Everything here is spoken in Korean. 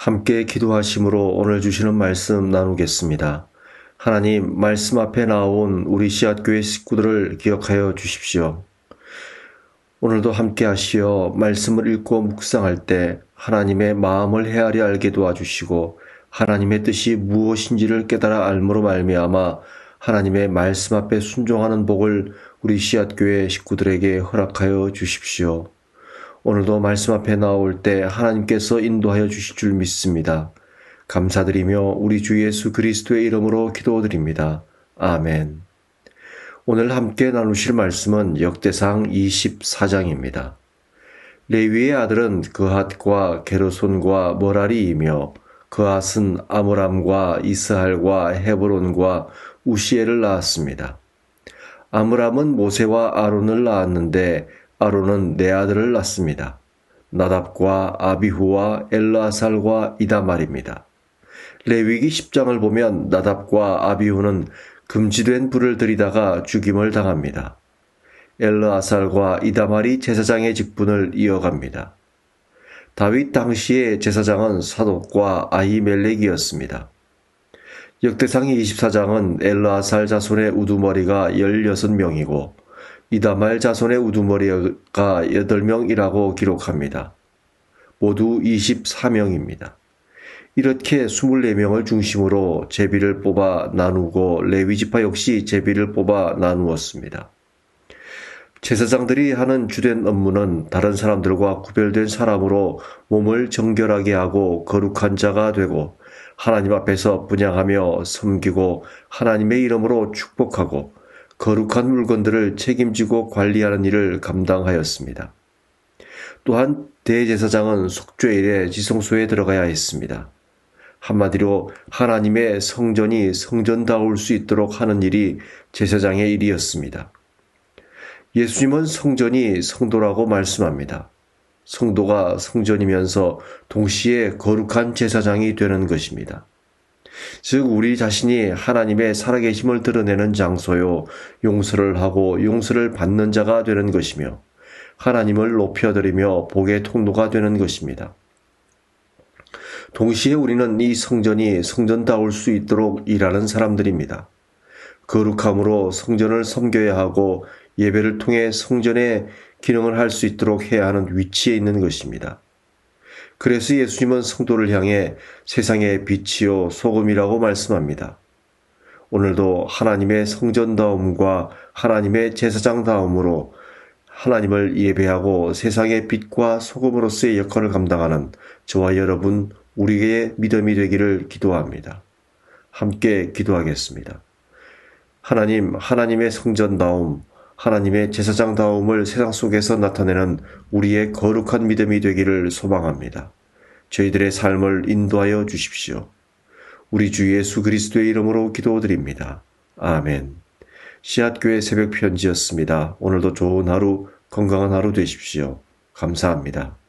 함께 기도하심으로 오늘 주시는 말씀 나누겠습니다. 하나님, 말씀 앞에 나온 우리 씨앗교회 식구들을 기억하여 주십시오. 오늘도 함께 하시어 말씀을 읽고 묵상할 때 하나님의 마음을 헤아려 알게 도와주시고 하나님의 뜻이 무엇인지를 깨달아 알므로 말미암아 하나님의 말씀 앞에 순종하는 복을 우리 씨앗교회 식구들에게 허락하여 주십시오. 오늘도 말씀 앞에 나올 때 하나님께서 인도하여 주실 줄 믿습니다. 감사드리며 우리 주 예수 그리스도의 이름으로 기도드립니다. 아멘. 오늘 함께 나누실 말씀은 역대상 24장입니다. 레위의 아들은 그핫과 게르손과 머라리이며 그핫은 아므람과 이스할과 헤브론과 우시엘을 낳았습니다. 아므람은 모세와 아론을 낳았는데 아론은 네 아들을 낳습니다. 나답과 아비후와 엘라살과 이다말입니다. 레위기 10장을 보면 나답과 아비후는 금지된 불을 들이다가 죽임을 당합니다. 엘르아살과 이다말이 제사장의 직분을 이어갑니다. 다윗 당시의 제사장은 사독과 아히멜렉이었습니다. 역대상 24장은 엘르아살 자손의 우두머리가 16명이고 이다말 자손의 우두머리가 8명이라고 기록합니다. 모두 24명입니다. 이렇게 24명을 중심으로 제비를 뽑아 나누고 레위지파 역시 제비를 뽑아 나누었습니다. 제사장들이 하는 주된 업무는 다른 사람들과 구별된 사람으로 몸을 정결하게 하고 거룩한 자가 되고 하나님 앞에서 분양하며 섬기고 하나님의 이름으로 축복하고 거룩한 물건들을 책임지고 관리하는 일을 감당하였습니다. 또한 대제사장은 속죄일에 지성소에 들어가야 했습니다. 한마디로 하나님의 성전이 성전다울 수 있도록 하는 일이 제사장의 일이었습니다. 예수님은 성전이 성도라고 말씀합니다. 성도가 성전이면서 동시에 거룩한 제사장이 되는 것입니다. 즉 우리 자신이 하나님의 살아계심을 드러내는 장소요 용서를 하고 용서를 받는 자가 되는 것이며 하나님을 높여드리며 복의 통로가 되는 것입니다. 동시에 우리는 이 성전이 성전다울 수 있도록 일하는 사람들입니다. 거룩함으로 성전을 섬겨야 하고 예배를 통해 성전의 기능을 할 수 있도록 해야 하는 위치에 있는 것입니다. 그래서 예수님은 성도를 향해 세상의 빛이요 소금이라고 말씀합니다. 오늘도 하나님의 성전다움과 하나님의 제사장다움으로 하나님을 예배하고 세상의 빛과 소금으로서의 역할을 감당하는 저와 여러분 우리의 믿음이 되기를 기도합니다. 함께 기도하겠습니다. 하나님, 하나님의 성전다움, 하나님의 제사장다움을 세상 속에서 나타내는 우리의 거룩한 믿음이 되기를 소망합니다. 저희들의 삶을 인도하여 주십시오. 우리 주 예수 그리스도의 이름으로 기도드립니다. 아멘. 씨앗교회 새벽 편지였습니다. 오늘도 좋은 하루, 건강한 하루 되십시오. 감사합니다.